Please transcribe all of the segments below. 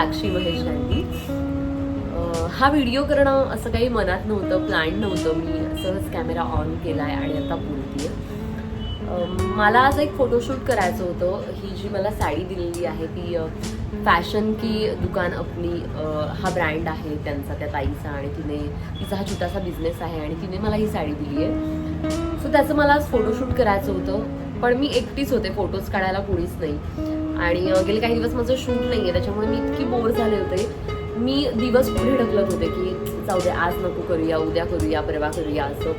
साक्षी महेश गांधी हा व्हिडिओ करणं असं काही मनात नव्हतं प्लॅन नव्हतं. मी सहज कॅमेरा ऑन केला आहे आणि आता बोलते मला आज एक फोटोशूट करायचं होतं. ही जी मला साडी दिलेली आहे ती फॅशन की दुकान अपनी हा ब्रँड आहे त्यांचा त्या ताईचा आणि तिने तिचा हा छोटासा बिझनेस आहे आणि तिने मला ही साडी दिली आहे सो त्याचं मला आज फोटोशूट करायचं होतं. पण मी एकटीच होते फोटोज काढायला कोणीच नाही. आणि गेले काही दिवस माझं शूट नाही आहे त्याच्यामुळे मी इतकी बोर झाले होते. मी दिवस पुढे ढकलत होते की जाऊ दे आज नको करूया उद्या करूया परवा करूया असं.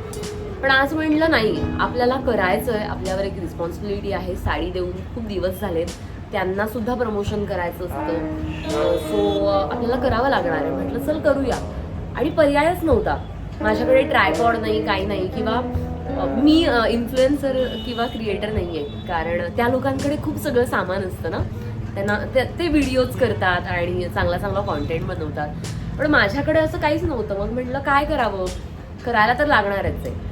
पण आज म्हणलं नाही आपल्याला करायचं आहे आपल्यावर एक रिस्पॉन्सिबिलिटी आहे साडी देऊन खूप दिवस झालेत त्यांना सुद्धा प्रमोशन करायचं असतं. सो आपल्याला करावं लागणार आहे. म्हटलं चल करूया. आणि पर्यायच नव्हता. माझ्याकडे ट्रायपॉड नाही काही नाही किंवा मी इन्फ्लुएन्सर किंवा क्रिएटर नाही आहे कारण त्या लोकांकडे खूप सगळं सामान असतं ना. त्यांना ते- ते व्हिडिओज करतात आणि चांगला चांगला कॉन्टेंट बनवतात. पण माझ्याकडे असं काहीच नव्हतं. मग म्हटलं काय करावं? करायला तर लागणारच आहे.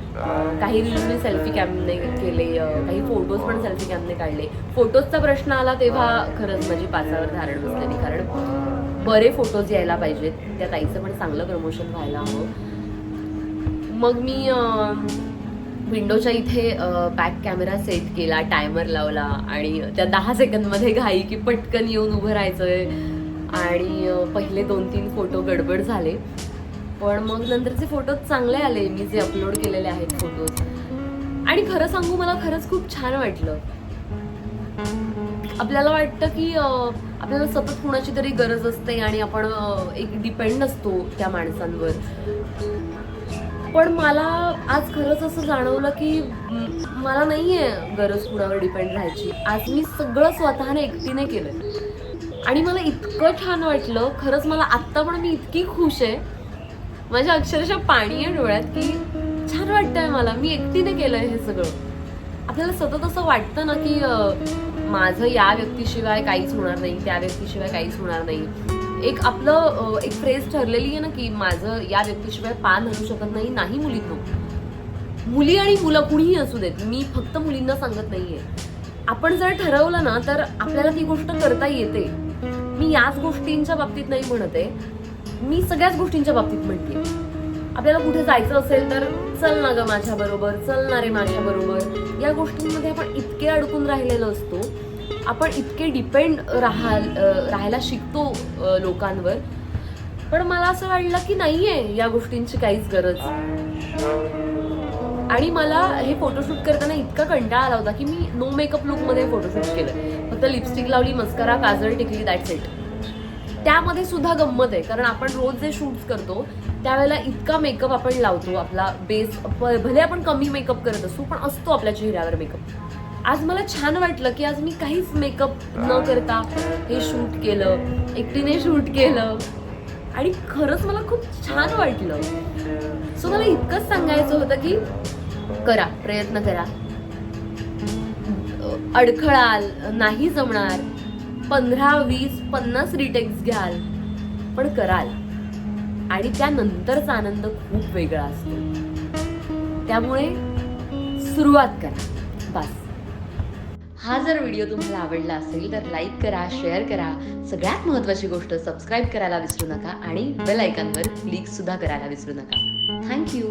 काही रील मी सेल्फी कॅमने केले काही फोटोज पण सेल्फी कॅमने काढले. फोटोजचा प्रश्न आला तेव्हा खरंच माझी पाचावर धारण बसलेली. कारण बरे फोटोज यायला पाहिजेत. त्या ताईचं पण चांगलं प्रमोशन व्हायला हवं. मग मी विंडोच्या इथे बॅक कॅमेरा सेट केला टायमर लावला आणि त्या दहा सेकंदमध्ये घाई की पटकन येऊन उभं राहायचंय. आणि पहिले दोन तीन फोटो गडबड झाले. पण मग नंतरचे फोटो चांगले आले. मी जे अपलोड केलेले आहेत फोटोज आणि खरं सांगू मला खरंच खूप छान वाटलं. आपल्याला वाटतं की आपल्याला सतत कुणाची तरी गरज असते आणि आपण एक डिपेंड असतो त्या माणसांवर. पण मला आज खरंच असं जाणवलं की मला नाही आहे गरज कुणावर डिपेंड राहायची. आज मी सगळं स्वतःने एकटीने केलं आणि मला इतकं छान वाटलं खरंच मला आत्ता पण मी इतकी खुश आहे. माझ्या अक्षरशः पाणी आहे डोळ्यात की छान वाटतंय मला मी एकटीने केलंय हे सगळं. आपल्याला सतत असं वाटतं ना की माझं या व्यक्तीशिवाय काहीच होणार नाही त्या व्यक्तीशिवाय काहीच होणार नाही. एक आपलं एक फ्रेज ठरलेली आहे ना की माझं या व्यक्तीशिवाय पान हलू शकत नाही नाही मुलींनो. मुली आणि मुलं कुणीही असू देत मी फक्त मुलींना सांगत नाहीये. आपण जर ठरवलं ना तर आपल्याला ती गोष्ट करता येते. मी याच गोष्टींच्या बाबतीत नाही म्हणत आहे. मी सगळ्याच गोष्टींच्या बाबतीत म्हणते. आपल्याला कुठे जायचं असेल तर चल ना ग माझ्या बरोबर चल ना रे माझ्या बरोबर या गोष्टींमध्ये आपण इतके अडकून राहिलेलो असतो. आपण इतके डिपेंड राहा राहायला शिकतो लोकांवर. पण मला असं वाटलं की नाहीये या गोष्टींची काहीच गरज. आणि मला हे फोटोशूट करताना इतका कंटाळा आला होता की मी नो मेकअप लुकमध्ये फोटोशूट केलं. फक्त लिपस्टिक लावली मस्करा काजळ टिकली दॅट्स इट त्यामध्ये सुद्धा गंमत आहे कारण आपण रोज जे शूट्स करतो त्यावेळेला इतका मेकअप आपण लावतो आपला बेस भले आपण कमी मेकअप करत असू पण असतो आपल्या चेहऱ्यावर मेकअप आज मला छान वाटलं की आज मी काहीच मेकअप न करता हे शूट केलं एकटीने शूट केलं. आणि खरंच मला खूप छान वाटलं. सो मला इतकंच सांगायचं होतं की करा प्रयत्न करा. अडखळाल नाही जमणार. पंधरा वीस पन्नास रिटेक्स घ्याल. पण कराल. आणि त्यानंतरचा आनंद खूप वेगळा असतो. त्यामुळे सुरुवात करा. बस. हा जर व्हिडिओ तुम्हाला आवडला असेल तर लाईक करा शेअर करा. सगळ्यात महत्त्वाची गोष्ट सबस्क्राईब करायला विसरू नका आणि बेल आयकॉनवर क्लिक सुद्धा करायला विसरू नका. थँक्यू